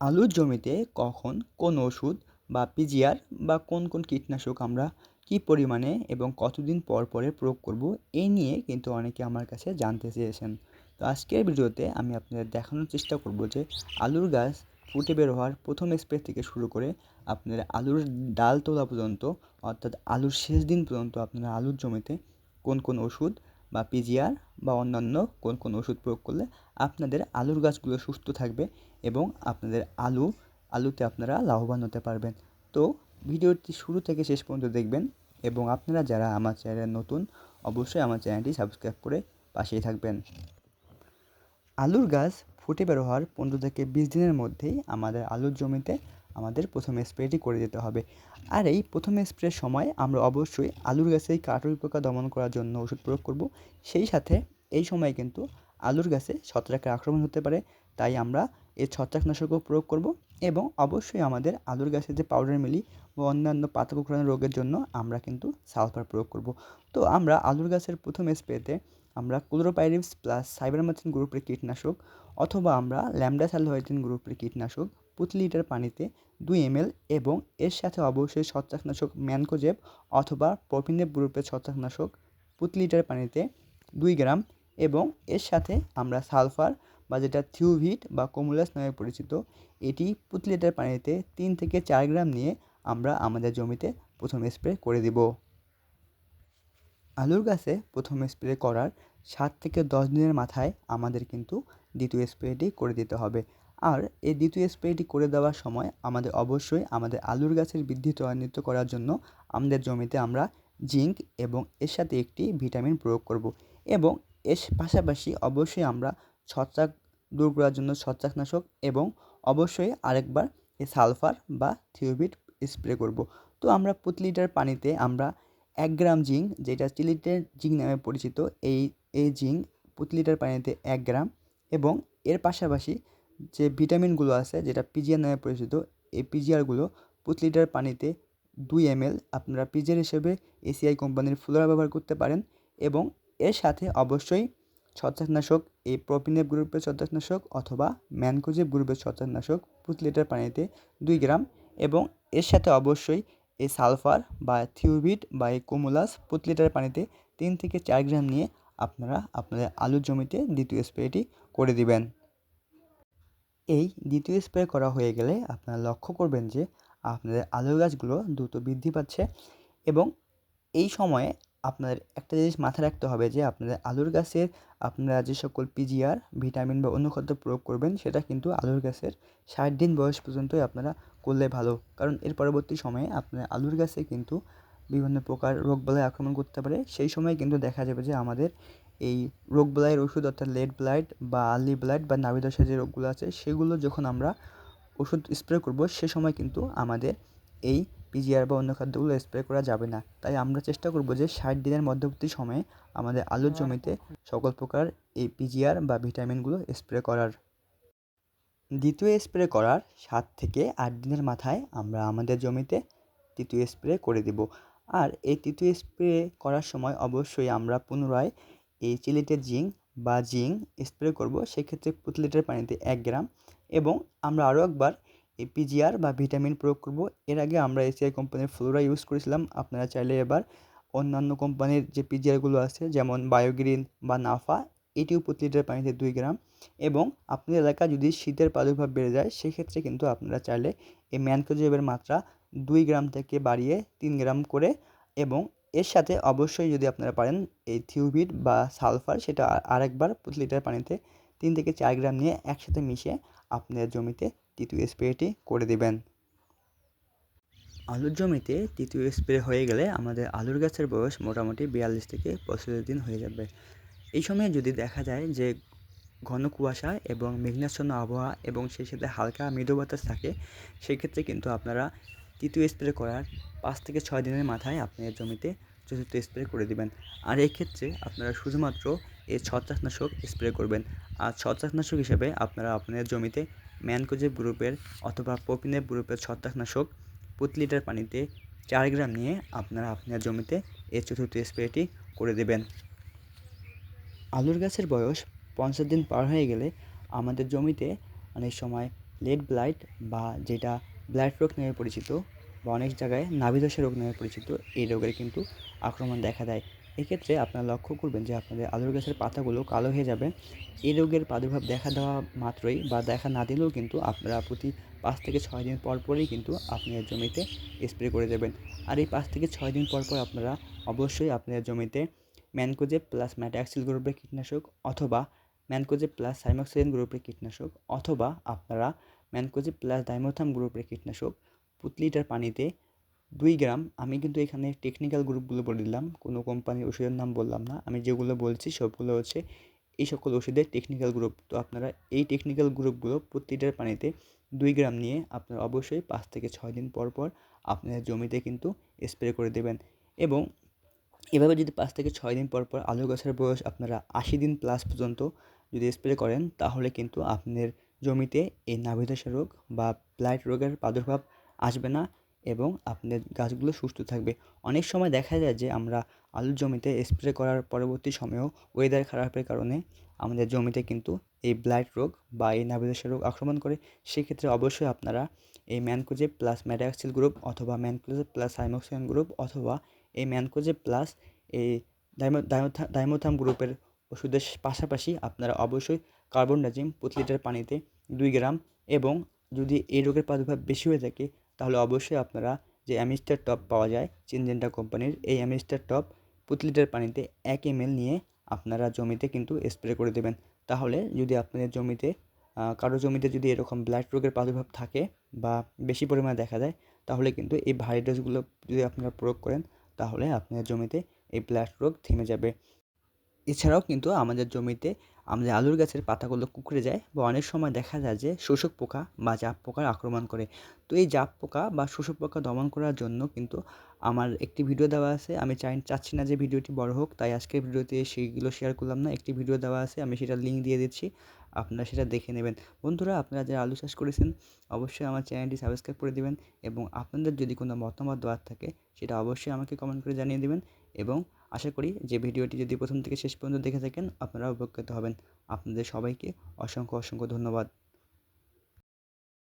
আলুর জমিতে কখন কোন ওষুধ বা পিজিআর বা কোন কোন কীটনাশক আমরা কী পরিমাণে এবং কতদিন পর পরে প্রয়োগ করব এই নিয়ে কিন্তু অনেকে আমার কাছে জানতে চেয়েছেন। তো আজকের ভিডিওতে আমি আপনাদের দেখানোর চেষ্টা করব যে আলুর গাছ ফুটে বের হওয়ার প্রথম স্প্রে থেকে শুরু করে আপনার আলুর ডাল তোলা পর্যন্ত, অর্থাৎ আলুর শেষ দিন পর্যন্ত আপনারা আলুর জমিতে কোন কোন ওষুধ বা পিজিআর বা অন্যান্য কোন কোন ওষুধ প্রয়োগ করলে আপনাদের আলুর গাছগুলো সুস্থ থাকবে এবং আপনাদের আলু, আলুতে আপনারা লাভবান হতে পারবেন। তো ভিডিওটি শুরু থেকে শেষ পর্যন্ত দেখবেন এবং আপনারা যারা আমার চ্যানেলে নতুন, অবশ্যই আমার চ্যানেলটি সাবস্ক্রাইব করে পাশেই থাকবেন। আলুর গাছ ফুটে বের হওয়ার পনেরো থেকে বিশ দিনের মধ্যেই আমাদের আলুর জমিতে আমাদের প্রথম স্প্রেটি করে দিতে হবে। আর এই প্রথম স্প্রের সময় আমরা অবশ্যই আলুর গাছে কাটুই পোকা দমন করার জন্য ওষুধ প্রয়োগ করব। সেই সাথে এই সময় কিন্তু আলুর গাছে ছত্রাকের আক্রমণ হতে পারে, তাই আমরা এই ছত্রাকনাশকও প্রয়োগ করব এবং অবশ্যই আমাদের আলুর গাছে যে পাউডার মিলি বা অন্যান্য পাতা কুকড়ানো রোগের জন্য আমরা কিন্তু সালফার প্রয়োগ করব। তো আমরা আলুর গাছের প্রথম স্প্রেতে আমরা ক্লোরোপাইরিপস প্লাস সাইবারমাথিন গ্রুপের কীটনাশক অথবা আমরা ল্যামডাসালহয়টিন গ্রুপের কীটনাশক প্রতি লিটার পানিতে দুই এমএল এবং এর সাথে অবশ্যই ছত্রাকনাশক ম্যানকোজেব অথবা প্রপিনেব গ্রুপের ছত্রাকনাশক প্রতি লিটার পানিতে দুই গ্রাম এবং এর সাথে আমরা সালফার বা যেটা থিউভিট বা কোমুলাস নামে পরিচিত, এটি প্রতি লিটার পানিতে তিন থেকে চার গ্রাম নিয়ে আমরা আমাদের জমিতে প্রথম স্প্রে করে দিব। আলুর গাছে প্রথম স্প্রে করার সাত থেকে দশ দিনের মাথায় আমাদের কিন্তু দ্বিতীয় স্প্রেটি করে দিতে হবে। আর এই দ্বিতীয় স্প্রেটি করে দেওয়ার সময় আমাদের অবশ্যই আমাদের আলুর গাছের বৃদ্ধি ত্বরান্বিত করার জন্য আমাদের জমিতে আমরা জিঙ্ক এবং এর সাথে একটি ভিটামিন প্রয়োগ করব। এবং এর পাশাপাশি অবশ্যই আমরা ছত্রাক দূর করার জন্য ছত্রাকনাশক এবং অবশ্যই আরেকবার এই সালফার বা থিওবিট স্প্রে করব। তো আমরা প্রতি লিটার পানিতে আমরা এক গ্রাম জিঙ্ক, যেটা চিলিটের জিঙ্ক নামে পরিচিত, এই এই জিঙ্ক প্রতি লিটার পানিতে এক গ্রাম এবং এর পাশাপাশি যে ভিটামিনগুলো আছে, যেটা পিজিআর নামে পরিচিত, এই পিজিআরগুলো প্রতি লিটার পানিতে দুই এমএল আপনারা পিজিআর হিসেবে এসিআই কোম্পানির ফ্লোরা ব্যবহার করতে পারেন এবং এর সাথে অবশ্যই ছত্রাকনাশক, এই প্রোপিনেপ গ্রুপের ছত্রাকনাশক অথবা ম্যানকোজেব গ্রুপের ছত্রাকনাশক প্রতি লিটার পানিতে দুই গ্রাম এবং এর সাথে অবশ্যই এই সালফার বা থিওভিট বা এই কোমোলাস প্রতি লিটার পানিতে তিন থেকে চার গ্রাম নিয়ে আপনারা আপনাদের আলুর জমিতে দ্বিতীয় স্প্রেটি করে দিবেন। এই দ্বিতীয় স্প্রে করা হয়ে গেলে আপনারা লক্ষ্য করবেন যে আপনাদের আলুর গাছগুলো দ্রুত বৃদ্ধি পাচ্ছে এবং এই সময়ে আপনাদের একটা জিনিস মাথায় রাখতে হবে যে আপনাদের আলুর গাছের আপনারা যে সকল পিজিআর ভিটামিন বা অন্য খাদ্য প্রয়োগ করবেন সেটা কিন্তু আলুর গাছের ষাট দিন বয়স পর্যন্তই আপনারা করলে ভালো। কারণ এর পরবর্তী সময়ে আপনার আলুর গাছে কিন্তু বিভিন্ন প্রকার রোগবালাই আক্রমণ করতে পারে। সেই সময় কিন্তু দেখা যাবে যে আমাদের এই রোগবালাইয়ের ওষুধ, অর্থাৎ লেড ব্লাইট বা আর্লি ব্লাইট বা নাভিদশা যে রোগগুলো আছে, সেগুলো যখন আমরা ওষুধ স্প্রে করব, সে সময় কিন্তু আমাদের এই পিজিআর বা অন্য খাদ্যগুলো স্প্রে করা যাবে না। তাই আমরা চেষ্টা করব যে ষাট দিনের মধ্যবর্তী সময়ে আমাদের আলুর জমিতে সকল প্রকার এই পিজিআর বা ভিটামিনগুলো স্প্রে করার। দ্বিতীয় স্প্রে করার সাত থেকে আট দিনের মাথায় আমরা আমাদের জমিতে তৃতীয় স্প্রে করে দেব। আর এই তৃতীয় স্প্রে করার সময় অবশ্যই আমরা পুনরায় এই চিলিটের জিঙ্ক বা জিঙ্ক স্প্রে করব, সেক্ষেত্রে প্রতি লিটার পানিতে এক গ্রাম এবং আমরা আরও একবার এই পিজিআর বা ভিটামিন প্রয়োগ করব। এর আগে আমরা এসিআই কোম্পানির ফ্লোরা ইউজ করেছিলাম। আপনারা চাইলে এবার অন্যান্য কোম্পানির যে পিজিআরগুলো আছে, যেমন বায়োগ্রিন বা নাফা এটিও প্রতি লিটার পানিতে দুই গ্রাম এবং আপনার এলাকা যদি শীতের প্রাদুর্ভাব বেড়ে যায়, সেক্ষেত্রে কিন্তু আপনারা চাইলে এই ম্যানকোজেবের মাত্রা দুই গ্রাম থেকে বাড়িয়ে তিন গ্রাম করে এবং এর সাথে অবশ্যই যদি আপনারা পারেন, এই থিউবিট বা সালফার সেটা আরেকবার প্রতি লিটার পানিতে তিন থেকে চার গ্রাম নিয়ে একসাথে মিশিয়ে আপনার জমিতে তৃতীয় স্প্রেটি করে দেবেন। আলুর জমিতে তৃতীয় স্প্রে হয়ে গেলে আমাদের আলুর গাছের বয়স মোটামুটি বিয়াল্লিশ থেকে পঁয়তাল্লিশ দিন হয়ে যাবে। এই সময়ে যদি দেখা যায় যে ঘন কুয়াশা এবং মেঘনাচ্ছন্ন আবহাওয়া এবং সেই সাথে হালকা মৃদু বাতাস থাকে, সেক্ষেত্রে কিন্তু আপনারা তৃতীয় স্প্রে করার পাঁচ থেকে ছয় দিনের মাথায় আপনার জমিতে চতুর্থ স্প্রে করে দিবেন। আর এই ক্ষেত্রে আপনারা শুধুমাত্র এই ছত্রাকনাশক স্প্রে করবেন। আর ছত্রাকনাশক হিসেবে আপনারা আপনাদের জমিতে ম্যানকোজেব গ্রুপের অথবা পপিনেব গ্রুপের ছত্রাকনাশক প্রতি লিটার পানিতে চার গ্রাম নিয়ে আপনারা আপনার জমিতে এই চতুর্থ স্প্রেটি করে দেবেন। আলুর গাছের বয়স পঞ্চাশ দিন পার হয়ে গেলে আমাদের জমিতে অনেক সময় লেড ব্লাইট বা যেটা ব্লাইট রোগ নামে পরিচিত বা অনেক জায়গায় নাভিধসা রোগ নামে পরিচিত এই রোগের কিন্তু আক্রমণ দেখা দেয়। এক্ষেত্রে আপনারা লক্ষ্য করবেন যে আপনাদের আলুর গাছের পাতাগুলো কালো হয়ে যাবে। এই রোগের প্রাদুর্ভাব দেখা দেওয়া মাত্রই বা দেখা না দিলেও কিন্তু আপনারা প্রতি পাঁচ থেকে ছয় দিন পর পরই কিন্তু আপনি আপনার জমিতে স্প্রে করে দেবেন। আর এই পাঁচ থেকে ছয় দিন পর পর আপনারা অবশ্যই আপনার জমিতে ম্যানকোজেব প্লাস ম্যাটাক্সিল গ্রুপের কীটনাশক অথবা ম্যানকোজেব প্লাস সাইমক্সিলিন গ্রুপের কীটনাশক অথবা আপনারা ম্যানকোজেব প্লাস ডাইমোথাম গ্রুপের কীটনাশক প্রতি লিটার পানিতে দুই গ্রাম, আমি কিন্তু এখানে টেকনিক্যাল গ্রুপগুলো বলে দিলাম, কোনো কোম্পানির ওষুধের নাম বললাম না, আমি যেগুলো বলছি সবগুলো হচ্ছে এই সকল ওষুধের টেকনিক্যাল গ্রুপ তো আপনারা এই টেকনিক্যাল গ্রুপগুলো প্রতি লিটার পানিতে দুই গ্রাম নিয়ে আপনারা অবশ্যই পাঁচ থেকে ছয় দিন পর পর আপনাদের জমিতে কিন্তু স্প্রে করে দেবেন এবং এভাবে যদি পাঁচ থেকে ছয় দিন পর পর আলু গাছের বয়স আপনারা আশি দিন প্লাস পর্যন্ত যদি স্প্রে করেন, তাহলে কিন্তু আপনার জমিতে এই নাভিধসা রোগ বা ব্লাইট রোগের প্রাদুর্ভাব আসবে না। এবং আপনাদের গাছগুলো সুস্থ থাকবে। অনেক সময় দেখা যায় যে আমরা আলুর জমিতে স্প্রে করার পরবর্তী সময়েও ওয়েদার খারাপের কারণে আমাদের জমিতে কিন্তু এই ব্লাইট রোগ বা এই নাভিধসা রোগ আক্রমণ করে। সেক্ষেত্রে অবশ্যই আপনারা এই ম্যানকোজেব প্লাস ম্যাডাক্সিল গ্রুপ অথবা ম্যানকোজেব প্লাস সাইমোক্সিয়ান গ্রুপ অথবা এই ম্যানকোজেব প্লাস এই ডাইমোথাম গ্রুপের ওষুধের পাশাপাশি আপনারা অবশ্যই কার্বন ডাজিম প্রতি লিটার পানিতে দুই গ্রাম এবং যদি এই রোগের প্রাদুর্ভাব বেশি হয়ে থাকে তাহলে অবশ্যই আপনারা যে অ্যামিস্টার টপ পাওয়া যায় চিনজেন্টা কোম্পানির, এই অ্যামিস্টার টপ প্রতি লিটার পানিতে এক এম নিয়ে আপনারা জমিতে কিন্তু স্প্রে করে দেবেন। তাহলে যদি আপনাদের জমিতে কারও জমিতে যদি এরকম ব্লাড রোগের প্রাদুর্ভাব থাকে বা বেশি পরিমাণে দেখা যায়, তাহলে কিন্তু এই ভারী ডোজগুলো যদি আপনারা প্রয়োগ করেন, তাহলে আপনার জমিতে এই ব্লাড রোগ থেমে যাবে। এছাড়াও কিন্তু আমাদের জমিতে আমাদের আলুর গাছের পাতাগুলো কুকড়ে যায় বা অনেক সময় দেখা যায় যে শোষক পোকা বা জাপ পোকার আক্রমণ করে। তো এই জাপ পোকা বা শোষক পোকা দমন করার জন্য কিন্তু আমার একটি ভিডিও দেওয়া আছে। আমি চাই, চাচ্ছি না যে ভিডিওটি বড় হোক, তাই আজকের ভিডিওতে সেইগুলো শেয়ার করলাম না। একটি ভিডিও দেওয়া আছে, আমি সেটা লিঙ্ক দিয়ে দিচ্ছি, আপনারা সেটা দেখে নেবেন। বন্ধুরা, আপনারা যারা আলু চাষ করেছেন, অবশ্যই আমার চ্যানেলটি সাবস্ক্রাইব করে দেবেন এবং আপনাদের যদি কোনো মতামত দেওয়ার থাকে, সেটা অবশ্যই আমাকে কমেন্ট করে জানিয়ে দেবেন এবং আশা করি যে ভিডিওটি যদি প্রথম থেকে শেষ পর্যন্ত দেখে থাকেন, আপনারা উপকৃত হবেন। আপনাদের সবাইকে অসংখ্য অসংখ্য ধন্যবাদ।